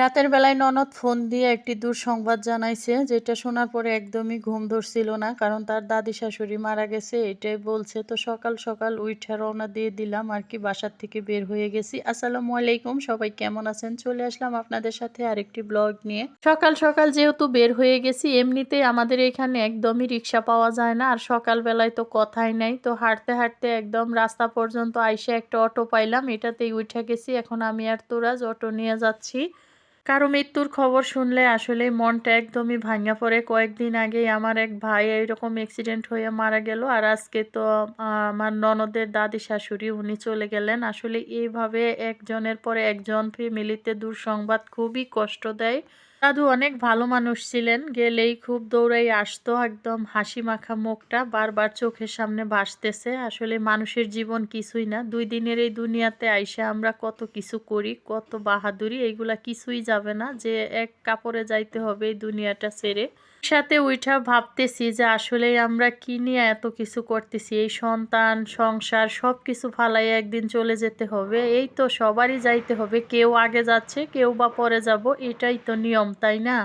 রাতের বেলায় ননদ ফোন দিয়ে একটি দুঃসংবাদ জানাইছে, যেটা শোনার পরে একদমই ঘুম ধরছিল না, কারণ তার দাদি শাশুড়ি মারা গেছে, এটাই বলছে। তো সকাল সকাল উইঠা রওনা দিয়ে দিলাম আর কি, বাসার থেকে বের হয়ে গেছি। আসসালামু আলাইকুম, সবাই কেমন আছেন? চলে আসলাম আপনাদের সাথে আরেকটি ব্লগ নিয়ে। সকাল সকাল যেহেতু বের হয়ে গেছি, এমনিতেই আমাদের এখানে একদমই রিক্সা পাওয়া যায় না, আর সকাল বেলায় তো কথাই নাই। তো হাঁটতে হাঁটতে একদম রাস্তা পর্যন্ত আইসে একটা অটো পাইলাম, এটাতেই উঠে গেছি। এখন আমি আর তোরাজ অটো নিয়ে যাচ্ছি। কারও মৃত্যুর খবর শুনলে আসলে মনটা একদমই ভাঙা পড়ে। কয়েকদিন আগেই আমার এক ভাই এইরকম অ্যাক্সিডেন্ট হয়ে মারা গেল আর আজকে তো আমার ননদের দাদি শাশুড়ি উনি চলে গেলেন। আসলে এইভাবে একজনের পরে একজন ফ্যামিলিতে দুঃসংবাদ খুবই কষ্ট দেয়। দাদু অনেক ভালো মানুষ ছিলেন, গেলেই খুব দৌড়াই আসতো, একদম হাসি মাখা মুখটা বারবার চোখের সামনে ভাসতেছে। আসলে মানুষের জীবন কিছুই না, দুই দিনের এই দুনিয়াতে আইসা আমরা কত কিছু করি, কত বাহাদুরি, এইগুলা কিছুই যাবে না, যে এক কাপড়ে যাইতে হবে এই দুনিয়াটা ছেড়ে। সাথে ওইটা ভাবতেছি যে আসলে আমরা কি নিয়ে এত কিছু করতেছি, এই সন্তান, সংসার সব কিছু ফালাই একদিন চলে যেতে হবে, এই তো সবারই যাইতে হবে, কেউ আগে যাচ্ছে, কেউ বা পরে যাব, এটাই তো নিয়ম। তাই না?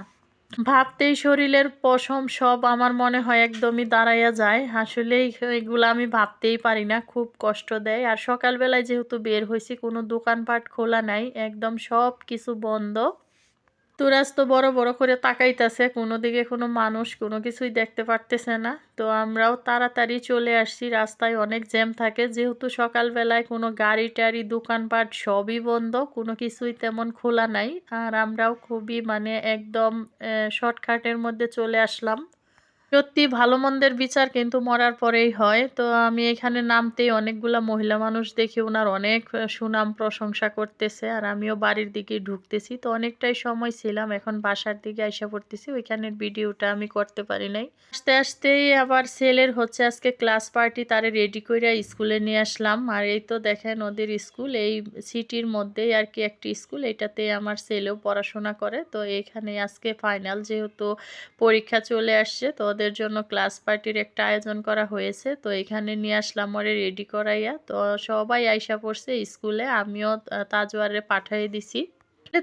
ভাবতেই শরীরের পশম সব আমার মনে হয় একদমই দাঁড়াইয়া যায়। আসলে এগুলো আমি ভাবতেই পারি না, খুব কষ্ট দেয়। আর সকালবেলায় যেহেতু বের হয়েছি কোনো দোকানপাট খোলা নাই, একদম সব কিছু বন্ধ। তুরাজ তো বড় বড় করে তাকাইতেছে, কোনো দিকে কোনো মানুষ কোনো কিছুই দেখতে পারতেছে না। তো আমরাও তাড়াতাড়ি চলে আসছি, রাস্তায় অনেক জ্যাম থাকে। যেহেতু সকালবেলায় কোনো গাড়ি টাড়ি, দোকানপাট সবই বন্ধ, কোনো কিছুই তেমন খোলা নাই। আর আমরাও খুবই মানে একদম শর্টকাটের মধ্যে চলে আসলাম। সত্যি ভালো মন্দের বিচার কিন্তু মরার পরেই হয়। তো আমি এখানে নামতেই অনেকগুলা মহিলা মানুষ দেখি ওনার অনেক সুনাম প্রশংসা করতেছে আর আমিও বাড়ির দিকে ঢুকতেছি। তো অনেকটাই সময় ছিলাম, এখন বাসার দিকে আইসা পড়তেছি। ওইখানের ভিডিওটা আমি করতে পারি নাই। আস্তে আস্তেই আবার ছেলের হচ্ছে আজকে ক্লাস পার্টি, তারে রেডি করে স্কুলে নিয়ে আসলাম। আর এই তো দেখেন ওদের স্কুল, এই সিটির মধ্যেই আর কি একটি স্কুল, এটাতে আমার ছেলেও পড়াশোনা করে। তো এখানে আজকে ফাইনাল যেহেতু পরীক্ষা চলে আসছে, তো ওদের ওদের জন্য ক্লাস পার্টির একটা আয়োজন করা হয়েছে। তো এখানে নিয়ে আসলাম ওরে রেডি করাইয়া। তো সবাই আইসা পড়ছে স্কুলে। আমিও তাজওয়ারে পাঠিয়ে দিছি।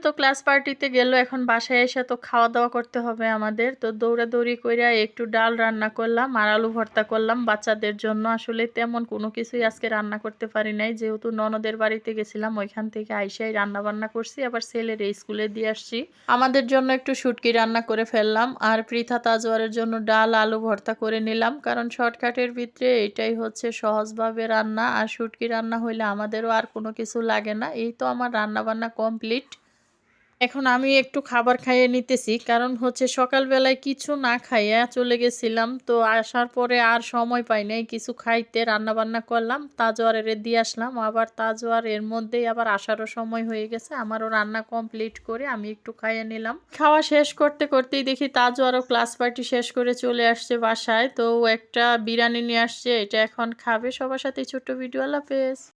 তো ক্লাস পার্টিতে গেল, এখন বাসায় এসে তো খাওয়া দাওয়া করতে হবে আমাদের। তো দৌড়াদৌড়ি করে একটু ডাল রান্না করলাম, আর আলু ভর্তা করলাম। বাচ্চাদের জন্য আসলে তেমন কোনো কিছুই আজকে রান্না করতে পারি নাই। যেহেতু ননদের বাড়িতে গেছিলাম, ওইখান থেকে আইসাই রান্না বান্না করছি, আবার ছেলের স্কুলে দিয়ে আসছি। আমাদের জন্য একটু শুটকি রান্না করে ফেললাম, আর পৃথা তাজওয়ারের জন্য ডাল, আলু ভর্তা করে নিলাম। কারণ শর্টকাটের ভিতরে এটাই হচ্ছে সহজভাবে রান্না, আর শুটকি রান্না হইলে আমাদেরও আর কোনো কিছু লাগে না। এই তো আমার রান্না বান্না কমপ্লিট। এখন আমি একটু খাবার খাইয়ে নিতেছি, কারণ হচ্ছে সকালবেলায় কিছু না খাইয়া চলে গেছিলাম, তো আসার পরে আর সময় পাই নাই, কিছু খাইতে রান্না বান্না করলাম তাজোয়ারের দিয়ে আসলাম, আবার তাজোয়ার এর মধ্যেই আবার আসারও সময় হয়ে গেছে, আমারও রান্না কমপ্লিট করে আমি একটু খাইয়ে নিলাম। খাওয়া শেষ করতে করতেই দেখি তাজোয়ারও ক্লাস পার্টি শেষ করে চলে আসছে বাসায়, তো একটা বিরিয়ানি নিয়ে আসছে, এটা এখন খাবে, সবার সাথে ছোট্ট ভিডিও আল্লাহ